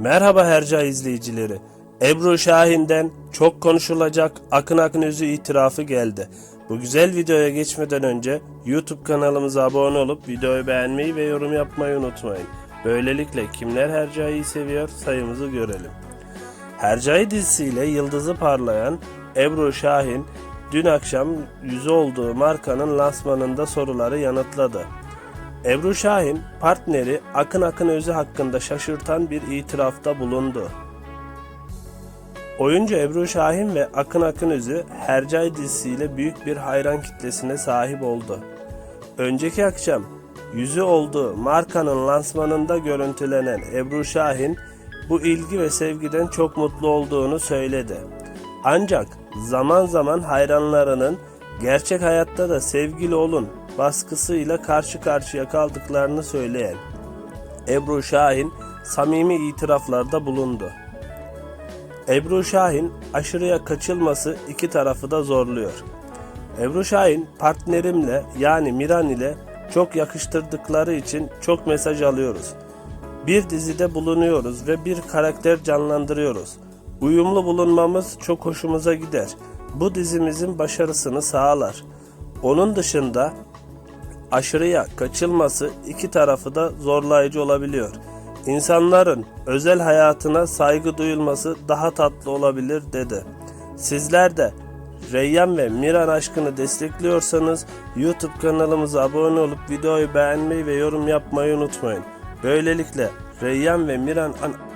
Merhaba Herca izleyicileri. Ebru Şahin'den çok konuşulacak Akın Akın Özü itirafı geldi. Bu güzel videoya geçmeden önce YouTube kanalımıza abone olup videoyu beğenmeyi ve yorum yapmayı unutmayın. Böylelikle kimler Herca'yı seviyor sayımızı görelim. Hercai dizisiyle yıldızı parlayan Ebru Şahin dün akşam yüzü olduğu markanın lansmanında soruları yanıtladı. Ebru Şahin partneri Akın Akın Özü hakkında şaşırtan bir itirafta bulundu. Oyuncu Ebru Şahin ve Akın Akın Özü Hercai dizisiyle büyük bir hayran kitlesine sahip oldu. Önceki akşam yüzü olduğu markanın lansmanında görüntülenen Ebru Şahin bu ilgi ve sevgiden çok mutlu olduğunu söyledi. Ancak zaman zaman hayranlarının gerçek hayatta da sevgili olun baskısıyla karşı karşıya kaldıklarını söyleyen Ebru Şahin samimi itiraflarda bulundu. Ebru Şahin aşırıya kaçılması iki tarafı da zorluyor. Ebru Şahin partnerimle yani Miran ile çok yakıştırdıkları için çok mesaj alıyoruz. Bir dizide bulunuyoruz ve bir karakter canlandırıyoruz. Uyumlu bulunmamız çok hoşumuza gider. Bu dizimizin başarısını sağlar. Onun dışında aşırıya kaçılması iki tarafı da zorlayıcı olabiliyor. İnsanların özel hayatına saygı duyulması daha tatlı olabilir dedi. Sizler de Reyyan ve Miran aşkını destekliyorsanız YouTube kanalımıza abone olup videoyu beğenmeyi ve yorum yapmayı unutmayın. Böylelikle Reyyan ve Miran an-